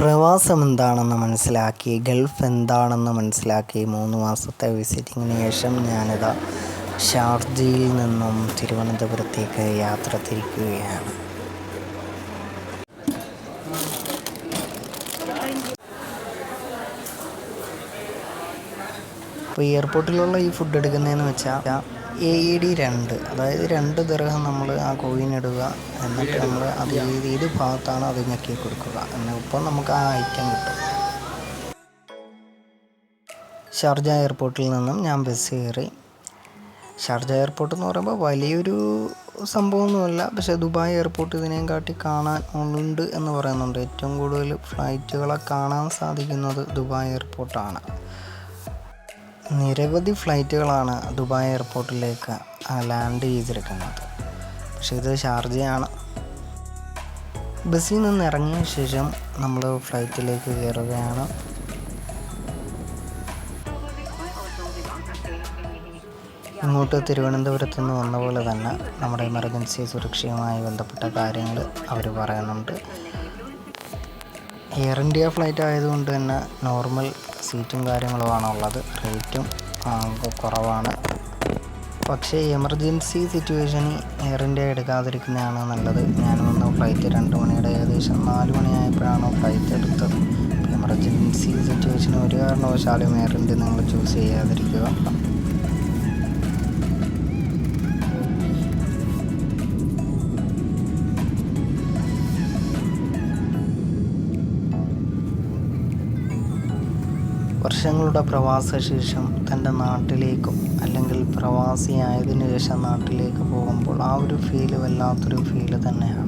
പ്രവാസം എന്താണെന്ന് മനസ്സിലാക്കി ഗൾഫ് എന്താണെന്ന് മനസ്സിലാക്കി മൂന്ന് മാസത്തെ വിസിറ്റിങ്ങിന് ശേഷം ഞാനിതാ ഷാർജയിൽ നിന്നും തിരുവനന്തപുരത്തേക്ക് യാത്ര തിരിക്കുകയാണ്. അപ്പോൾ എയർപോർട്ടിലുള്ള ഈ ഫുഡ് എടുക്കുന്നതെന്ന് വെച്ചാൽ എ ഇ ഡി രണ്ട്. അതായത് രണ്ട് ദർഹം നമ്മൾ ആ കോയിൻ ഇടുക എന്നിട്ട് നമ്മൾ അത് ഏത് ഭാഗത്താണ് അത് ഞെക്കി കൊടുക്കുക. എന്നിപ്പം നമുക്ക് ആ ഐറ്റം കിട്ടും. ഷാർജ എയർപോർട്ടിൽ നിന്നും ഞാൻ ബസ് കയറി. ഷാർജ എയർപോർട്ട് എന്ന് പറയുമ്പോൾ വലിയൊരു സംഭവമൊന്നുമല്ല. പക്ഷേ ദുബായ് എയർപോർട്ട് ഇതിനെയും കാട്ടി കാണാൻ ഉണ്ട് എന്ന് പറയുന്നുണ്ട്. ഏറ്റവും കൂടുതൽ ഫ്ലൈറ്റുകളെ കാണാൻ സാധിക്കുന്നത് ദുബായ് എയർപോർട്ടാണ്. നിരവധി ഫ്ലൈറ്റുകളാണ് ദുബായ് എയർപോർട്ടിലേക്ക് ലാൻഡ് ചെയ്തിരിക്കുന്നത്. പക്ഷേ ഇത് ഷാർജയാണ് ബസ്സിൽ നിന്ന് ഇറങ്ങിയ ശേഷം നമ്മൾ ഫ്ലൈറ്റിലേക്ക് കയറുകയാണ്. ഇങ്ങോട്ട് തിരുവനന്തപുരത്ത് നിന്ന് വന്ന പോലെ തന്നെ നമ്മുടെ എമർജൻസി സുരക്ഷയുമായി ബന്ധപ്പെട്ട കാര്യങ്ങൾ അവർ പറയുന്നുണ്ട്. എയർ ഇന്ത്യ ഫ്ലൈറ്റ് ആയതുകൊണ്ട് തന്നെ നോർമൽ സീറ്റും കാര്യങ്ങളുമാണ് ഉള്ളത്. റേറ്റും കുറവാണ്. പക്ഷേ എമർജൻസി സിറ്റുവേഷനിൽ എയർ ഇന്ത്യ എടുക്കാതിരിക്കുന്നതാണ് നല്ലത്. ഞാൻ വന്ന ഫ്ലൈറ്റ് രണ്ട് മണിയുടെ ഏകദേശം നാല് മണിയായപ്പോഴാണ് ഫ്ലൈറ്റ് എടുത്തത്. എമർജൻസി സിറ്റുവേഷൻ ഒരു കാരണവശാലും എയർ ഇന്ത്യ നിങ്ങൾ ചൂസ് ചെയ്യാതിരിക്കുക. വർഷങ്ങളുടെ പ്രവാസശേഷം തന്റെ നാട്ടിലേക്കും അല്ലെങ്കിൽ പ്രവാസിയായതിനു ശേഷം നാട്ടിലേക്ക് പോകുമ്പോൾ ആ ഒരു ഫീൽ വല്ലാത്തൊരു ഫീൽ തന്നെയാണ്.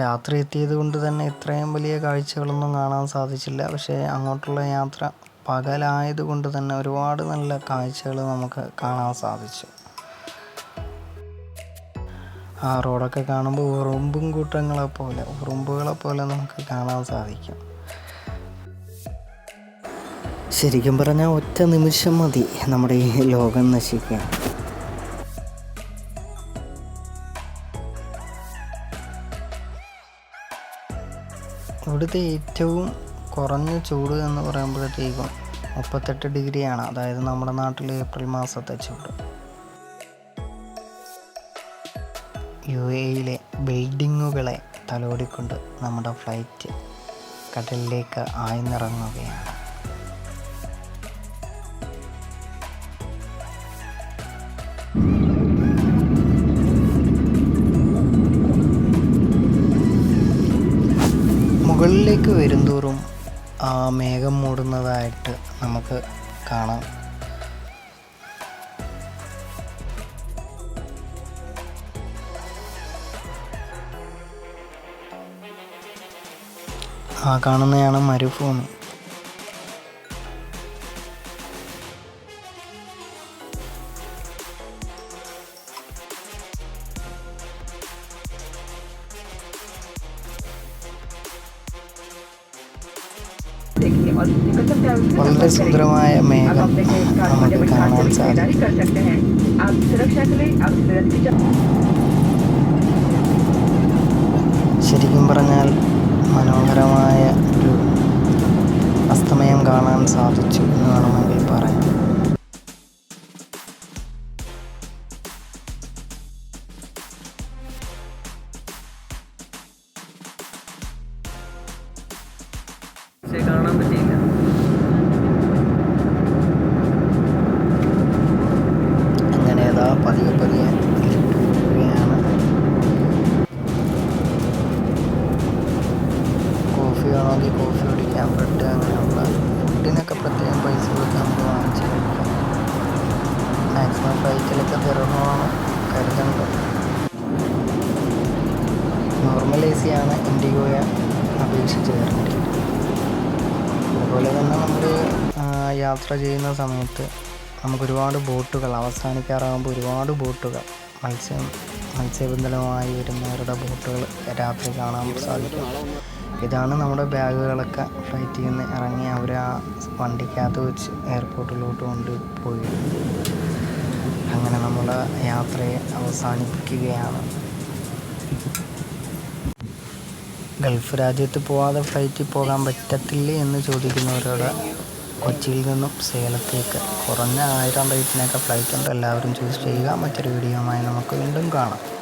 രാത്രി എത്തിയത് കൊണ്ട് തന്നെ ഇത്രയും വലിയ കാഴ്ചകളൊന്നും കാണാൻ സാധിച്ചില്ല. പക്ഷേ അങ്ങോട്ടുള്ള യാത്ര പകലായത് കൊണ്ട് തന്നെ ഒരുപാട് നല്ല കാഴ്ചകൾ നമുക്ക് കാണാൻ സാധിച്ചു. ആ റോഡൊക്കെ കാണുമ്പോൾ ഉറുമ്പും കൂട്ടങ്ങളെ പോലെ ഉറുമ്പുകളെ പോലെ നമുക്ക് കാണാൻ സാധിക്കും. ശരിക്കും പറഞ്ഞാൽ ഒറ്റ നിമിഷം മതി നമ്മുടെ ഈ ലോകം നശിക്കാൻ. ഇവിടുത്തെ ഏറ്റവും കുറഞ്ഞ ചൂട് എന്ന് പറയുമ്പോഴത്തേക്കും മുപ്പത്തെട്ട് ഡിഗ്രിയാണ്. അതായത് നമ്മുടെ നാട്ടിൽ ഏപ്രിൽ മാസത്തെ ചൂട്. യു എയിലെ ബിൽഡിങ്ങുകളെ തലോടിക്കൊണ്ട് നമ്മുടെ ഫ്ലൈറ്റ് കടലിലേക്ക് ആഴ്ന്നിറങ്ങുകയാണ്. മുകളിലേക്ക് വരുംതോറും ആ മേഘം മൂടുന്നതായിട്ട് നമുക്ക് കാണാം. ആ കാണുന്നതാണ് മരുഭൂമി വളരെ സുന്ദരമായ മേഘം നമുക്ക് കാണാൻ സാധിക്കും. ശരിക്കും പറഞ്ഞാൽ മനോഹരമായ ഒരു അസ്തമയം കാണാൻ സാധിച്ചു എന്ന് വേണമെങ്കിൽ പറയാം. പക്ഷേ കാണാൻ പറ്റിയില്ല. വേണമെങ്കിൽ കോഫി കുടിക്കാം ബ്രെഡ് അങ്ങനെയുള്ള ഫുഡിനൊക്കെ പ്രത്യേകം പൈസ കൊടുത്ത് നമുക്ക് വാങ്ങിച്ച് കഴിക്കാം. മാക്സിമം ഫ്ലൈറ്റിലൊക്കെ തിറങ്ങുവാണ് കരുതേണ്ടത് നോർമൽ എ സി ആണ് ഇൻഡിഗോയെ അപേക്ഷിച്ച് കയറേണ്ടത് അതുപോലെ തന്നെ നമ്മൾ യാത്ര ചെയ്യുന്ന സമയത്ത് നമുക്ക് ഒരുപാട് ബോട്ടുകൾ അവസാനിക്കാറാകുമ്പോൾ ഒരുപാട് ബോട്ടുകൾ മത്സ്യം മത്സ്യബന്ധനമായി വരുന്നവരുടെ ബോട്ടുകൾ രാത്രി കാണാൻ സാധിക്കും. ഇതാണ് നമ്മുടെ ബാഗുകളൊക്കെ ഫ്ലൈറ്റിൽ നിന്ന് ഇറങ്ങി അവർ ആ വണ്ടിക്കകത്ത് വെച്ച് എയർപോർട്ടിലോട്ട് കൊണ്ടുപോയി. അങ്ങനെ നമ്മൾ യാത്രയെ അവസാനിപ്പിക്കുകയാണ്. ഗൾഫ് രാജ്യത്ത് പോവാതെ ഫ്ലൈറ്റിൽ പോകാൻ പറ്റത്തില്ലേ എന്ന് ചോദിക്കുന്നവരോട് കൊച്ചിയിൽ നിന്നും സേലത്തേക്ക് കുറഞ്ഞ ആയിരം റേറ്റിനൊക്കെ ഫ്ലൈറ്റ് ഉണ്ട്. എല്ലാവരും ചൂസ് ചെയ്യുക. മറ്റൊരു വീഡിയോയുമായി നമുക്ക് വീണ്ടും കാണാം.